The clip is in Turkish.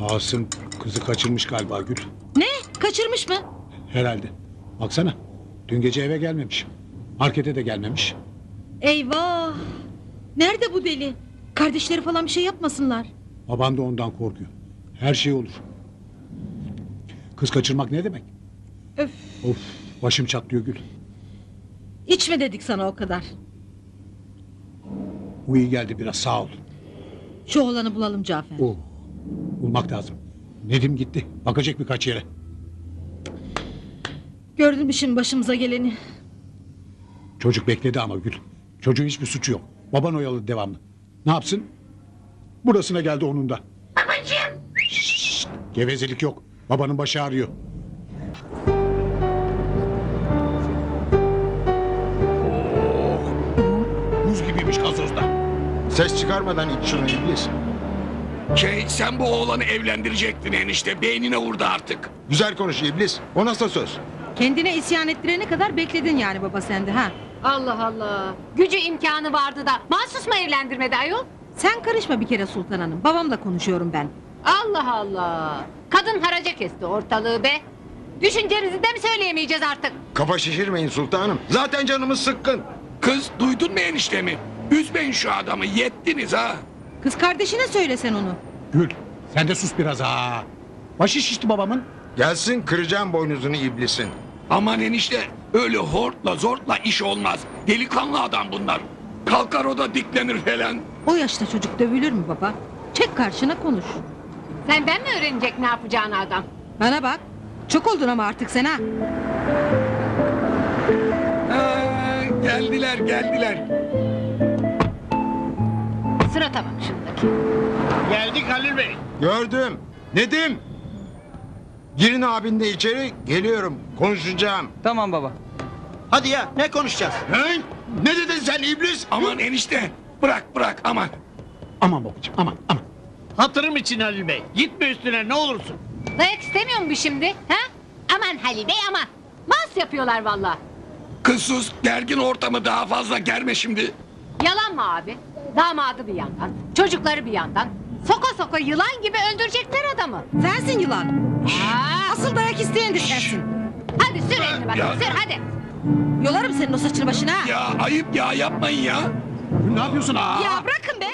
Asım kızı kaçırmış galiba Gül. Ne? Kaçırmış mı? Herhalde. Baksana. Dün gece eve gelmemiş. Markete de gelmemiş. Eyvah! Nerede bu deli? Kardeşleri falan bir şey yapmasınlar. Baban da ondan korkuyor. Her şey olur. Kız kaçırmak ne demek? Öf! Of başım çatlıyor Gül. İçme dedik sana o kadar. Bu iyi geldi biraz sağ ol. Şu oğlanı bulalım Cafer. Oh, bulmak lazım. Nedim gitti. Bakacak birkaç yere. Gördün mü şimdi başımıza geleni? Çocuk bekledi ama Gül. Çocuğun hiçbir suçu yok. Baban oyalı devamlı. Ne yapsın? Burasına geldi onun da. Babacığım. gevezelik yok. Babanın başı ağrıyor. Oh, Buz gibiymiş gazozda. Ses çıkarmadan iç şunu iblis. Şey sen bu oğlanı evlendirecektin enişte. Beynine vurdu artık. Güzel konuş iblis. O nasıl söz? Kendine isyan ettirene kadar bekledin yani baba sende ha? Allah Allah. Gücü imkanı vardı da mahsus mu evlendirmedi ayol? Sen karışma bir kere Sultan Hanım. Babamla konuşuyorum ben. Allah Allah. Kadın haraca kesti ortalığı be. Düşüncenizi de mi söyleyemeyeceğiz artık? Kafa şişirmeyin sultanım. Zaten canımız sıkkın. Kız duydun mu eniştemi? Üzmeyin şu adamı yettiniz ha. Kız kardeşine söylesen onu. Gül sen de sus biraz ha. Başı şişti babamın. Gelsin kıracağım boynuzunu iblisin. Aman enişte öyle hortla zortla iş olmaz. Delikanlı adam bunlar. Kalkar o da diklenir falan. O yaşta çocuk dövülür mü baba? Çek karşına konuş. Senden mi öğrenecek ne yapacağını adam? Bana bak. Çok oldun ama artık sen ha. Ha, geldiler geldiler. Sırata bak şundaki. Geldik Halil Bey. Gördüm. Nedim. Girin abin de içeri. Geliyorum. Konuşacağım. Tamam baba. Hadi ya ne konuşacağız? Hey, ne dedin sen iblis? Aman enişte bırak bırak aman. Aman babacığım aman aman. Hatırım için Halil Bey. Gitme üstüne ne olursun. Dayak istemiyor mu şimdi? Ha? Aman Halil Bey aman. Mas yapıyorlar valla. Kız sus gergin ortamı daha fazla germe şimdi. Yalan mı abi? Damadı bir yandan, çocukları bir yandan. Soka soka yılan gibi öldürecekler adamı. Sensin yılan. Aa, Asıl dayak isteyen de sensin. hadi sür elini Ya. bakayım sür hadi. Yolarım senin o saçını başına ha. Ya ayıp ya yapmayın ya. Ne yapıyorsun ha? Ya bırakın be.